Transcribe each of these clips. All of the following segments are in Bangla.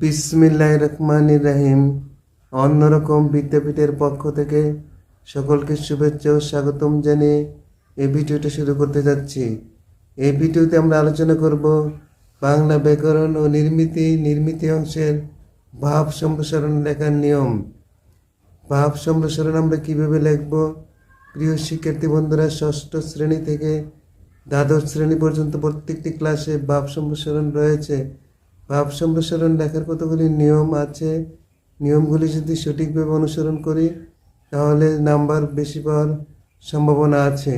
বিসমিল্লাহ রহমান রাহিম। অন্যরকম বিদ্যাপীঠের পক্ষ থেকে সকলকে শুভেচ্ছা ও স্বাগতম জানিয়ে এই ভিডিওটা শুরু করতে যাচ্ছি। এই ভিডিওতে আমরা আলোচনা করব বাংলা ব্যাকরণ ও নির্মিতি নির্মিতি অংশের ভাব সম্প্রসারণ লেখার নিয়ম। ভাব সম্প্রসারণ আমরা কীভাবে লিখব? প্রিয় শিক্ষার্থী বন্ধুরা, ষষ্ঠ শ্রেণি থেকে দ্বাদশ শ্রেণি পর্যন্ত প্রত্যেকটি ক্লাসে ভাব সম্প্রসারণ রয়েছে। ভাব সম্প্রসারণ লেখার কতগুলি নিয়ম আছে? নিয়মগুলি যদি সঠিকভাবে অনুসরণ করি, তাহলে নাম্বার বেশি পাওয়ার সম্ভাবনা আছে।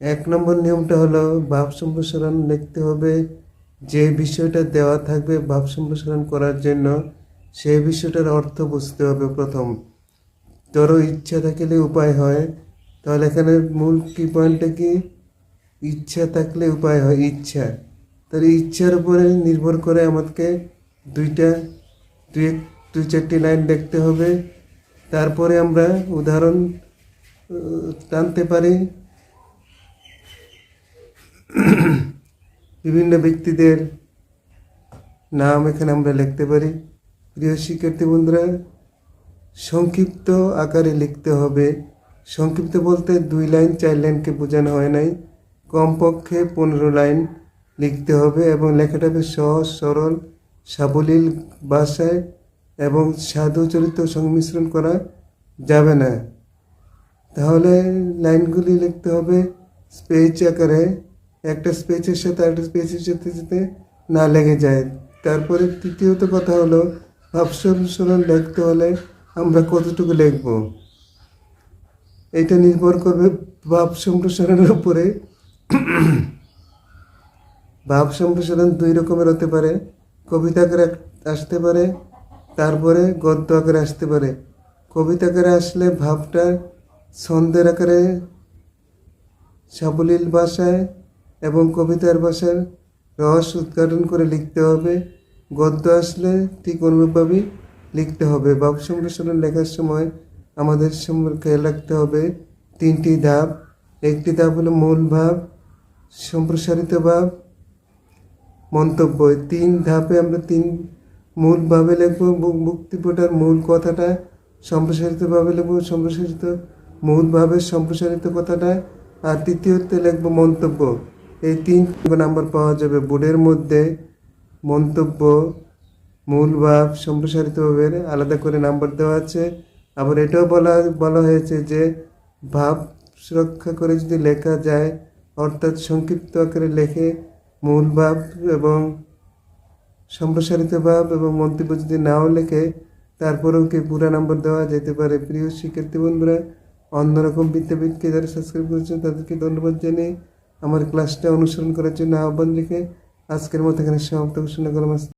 এক নম্বর নিয়মটা হলো ভাব সম্প্রসারণ লিখতে হবে। যে বিষয়টা দেওয়া থাকবে ভাব সম্প্রসারণ করার জন্য সেই বিষয়টার অর্থ বুঝতে হবে প্রথম। তোরও ইচ্ছা থাকলে উপায় হয়, তাহলে এখানে মূল কি পয়েন্টটা কি? ইচ্ছা থাকলে উপায় হয়, ইচ্ছা। তাহলে ইচ্ছার উপরে নির্ভর করে আমাকে দুইটা, দুই দুই চারটি লাইন দেখতে হবে। তারপরে আমরা উদাহরণ টানতে পারি। বিভিন্ন ব্যক্তিদের নাম এখানে আমরা লিখতে পারি। প্রিয় শিক্ষার্থী বন্ধুরা, সংক্ষিপ্ত আকারে লিখতে হবে। সংক্ষিপ্ত বলতে দুই লাইন, চার লাইনকে বোঝানো হয় নাই। কমপক্ষে পনেরো লাইন। লিখতে হবে এবং লেখাটা হবে সহজ, সরল, সাবলীল ভাষায় এবং সাধু চরিত্র সংমিশ্রণ করা যাবে না। তাহলে লাইনগুলি লিখতে হবে স্পেচ আকারে। একটা স্পেচের সাথে একটা স্পেচের সাথে সাথে না লেগে যায়। তারপরে তৃতীয়ত কথা হলো ভাব সংমিশ্রণ লিখতে হলে আমরা কতটুকু লিখব? এটা নির্ভর করবে ভাব সম্প্রসারণের উপরে। ভাব সম্প্রসারণ দুই রকমের হতে পারে। কবিতা আকারে আসতে পারে, তারপরে গদ্য আকারে আসতে পারে। কবিতা আকারে আসলে ভাবটা ছন্দের আকারে সাবলীল ভাষায় এবং কবিতার ভাষার রস উদ্ঘাটন করে লিখতে হবে। গদ্য আসলে ঠিক অনুরূপভাবেই লিখতে হবে। ভাব সম্প্রসারণ লেখার সময় আমাদের খেয়াল রাখতে হবে তিনটি ধাপ। একটি ধাপ হলো মূল ভাব, সম্প্রসারিত ভাব মন্তব্য। তিন ধাপে আমরা তিন মূলভাবে লিখব। মুক্তিপটার মূল কথাটা সম্প্রসারিতভাবে লিখব, সম্প্রসারিত মূলভাবে সম্প্রসারিত কথাটা। আর তৃতীয়তে লিখব মন্তব্য। এই তিন নাম্বার পাওয়া যাবে। বোর্ডের মধ্যে মন্তব্য, মূল ভাব সম্প্রসারিতভাবে আলাদা করে নাম্বার দেওয়া আছে। আবার এটাও বলা বলা হয়েছে যে ভাব সুরক্ষা করে যদি লেখা যায়, অর্থাৎ সংক্ষিপ্ত আকারে লেখে মূল ভাব এবং সম্প্রসারিত ভাব এবং মন্তব্য যদি নাও লেখে তারপরেও কি পুরা নম্বর দেওয়া যেতে পারে? প্রিয় শিক্ষার্থী বন্ধুরা অন্যরকম বিদ্যাপীঠকে যারা সাবস্ক্রাইব করেছেন, তাদেরকে ধন্যবাদ জানিয়ে আমার ক্লাসটা অনুসরণ করার জন্য আহ্বান রেখে আজকের মতো এখানে সমাপ্ত ঘোষণা করলাম।